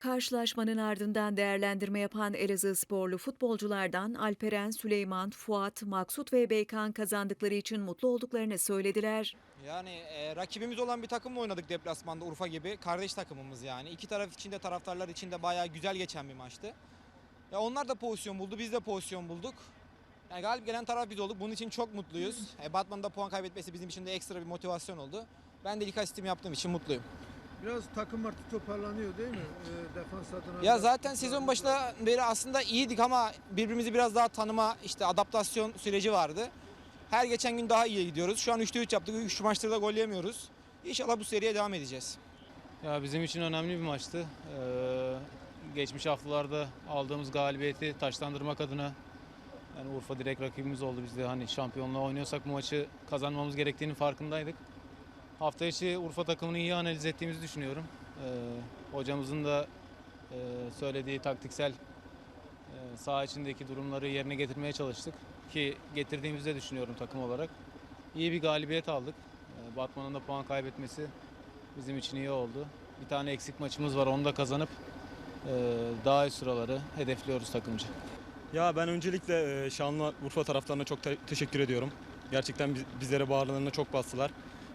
Karşılaşmanın ardından değerlendirme yapan Elazığ sporlu futbolculardan Alperen, Süleyman, Fuat, Maksut ve Beykan kazandıkları için mutlu olduklarını söylediler. Yani e, rakibimiz olan bir takımla oynadık deplasmanda Urfa gibi. Kardeş takımımız yani. İki taraf için de taraftarlar için de bayağı güzel geçen bir maçtı. Ya onlar da pozisyon buldu, biz de pozisyon bulduk. Yani galip gelen taraf biz olduk. Bunun için çok mutluyuz. E, Batman'da puan kaybetmesi bizim için de ekstra bir motivasyon oldu. Ben de ilk asistimi yaptığım için mutluyum. Biraz takım artık toparlanıyor değil mi? Ee, defans adına. Ya zaten sezon başında beri aslında iyiydik ama birbirimizi biraz daha tanıma, işte adaptasyon süreci vardı. Her geçen gün daha iyi gidiyoruz. Şu an 3'te 3 yaptık. 3 maçları da gol yemiyoruz. İnşallah bu seriye devam edeceğiz. Ya bizim için önemli bir maçtı. Ee, geçmiş haftalarda aldığımız galibiyeti taşlandırmak adına yani Urfa direkt rakibimiz oldu. Biz de hani şampiyonluğa oynuyorsak bu maçı kazanmamız gerektiğinin farkındaydık. Hafta içi Urfa takımını iyi analiz ettiğimizi düşünüyorum. Ee, hocamızın da e, söylediği taktiksel e, saha içindeki durumları yerine getirmeye çalıştık. Ki getirdiğimizi de düşünüyorum takım olarak. İyi bir galibiyet aldık. Ee, Batman'ın da puan kaybetmesi bizim için iyi oldu. Bir tane eksik maçımız var onu da kazanıp e, daha iyi sıraları hedefliyoruz takımcı. Ya ben öncelikle e, Şanlıurfa taraftarına çok te- teşekkür ediyorum. Gerçekten biz- bizlere bağırlarına çok bastılar.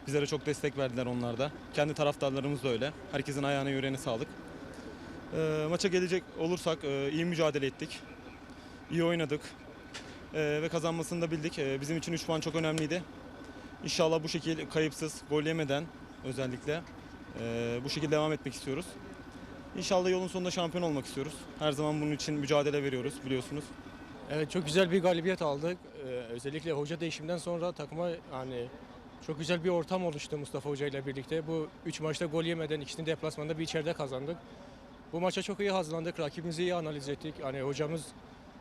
Bizlere çok destek verdiler onlar da. Kendi taraftarlarımız da öyle. Herkesin ayağına yüreğine sağlık. E, maça gelecek olursak e, iyi mücadele ettik. İyi oynadık. E, ve kazanmasını da bildik. E, bizim için 3 puan çok önemliydi. İnşallah bu şekilde kayıpsız, gol yemeden özellikle e, bu şekilde devam etmek istiyoruz. İnşallah yolun sonunda şampiyon olmak istiyoruz. Her zaman bunun için mücadele veriyoruz biliyorsunuz. Evet çok güzel bir galibiyet aldık. Ee, özellikle hoca değişiminden sonra takıma hani çok güzel bir ortam oluştu Mustafa Hoca ile birlikte. Bu 3 maçta gol yemeden ikisini deplasmanda bir içeride kazandık. Bu maça çok iyi hazırlandık. Rakibimizi iyi analiz ettik. Hani hocamız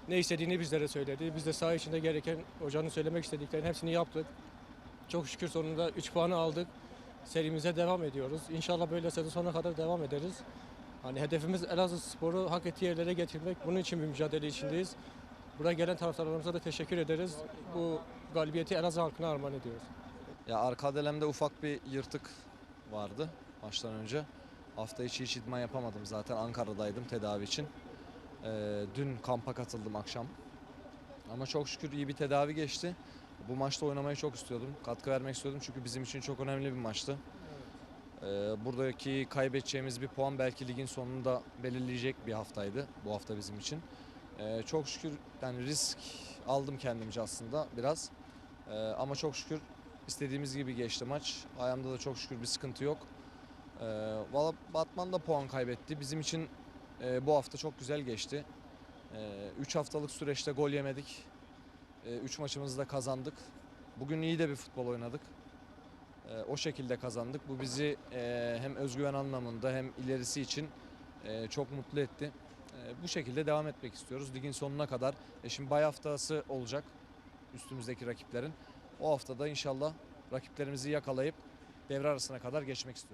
ne istediğini bizlere söyledi. Biz de saha içinde gereken hocanın söylemek istediklerinin hepsini yaptık. Çok şükür sonunda 3 puanı aldık. Serimize devam ediyoruz. İnşallah böyle sezon sonuna kadar devam ederiz. Hani hedefimiz Elazığ Spor'u hak ettiği yerlere getirmek. Bunun için bir mücadele içindeyiz. Buraya gelen taraftarlarımıza da teşekkür ederiz. Bu galibiyeti Elazığ halkına armağan ediyoruz. Ya arka delemde ufak bir yırtık vardı maçtan önce. Hafta içi hiç idman yapamadım zaten Ankara'daydım tedavi için. Ee, dün kampa katıldım akşam. Ama çok şükür iyi bir tedavi geçti. Bu maçta oynamayı çok istiyordum. Katkı vermek istiyordum çünkü bizim için çok önemli bir maçtı. Ee, buradaki kaybedeceğimiz bir puan belki ligin sonunda belirleyecek bir haftaydı bu hafta bizim için. Ee, çok şükür yani risk aldım kendimce aslında biraz. Ee, ama çok şükür İstediğimiz gibi geçti maç. Ayağımda da çok şükür bir sıkıntı yok. Ee, Valla Batman da puan kaybetti. Bizim için e, bu hafta çok güzel geçti. 3 haftalık süreçte gol yemedik. 3 maçımızı da kazandık. Bugün iyi de bir futbol oynadık. Ee, o şekilde kazandık. Bu bizi e, hem özgüven anlamında hem ilerisi için e, çok mutlu etti. E, bu şekilde devam etmek istiyoruz. Ligin sonuna kadar. E, şimdi bay haftası olacak üstümüzdeki rakiplerin. O haftada inşallah rakiplerimizi yakalayıp devre arasına kadar geçmek istiyoruz.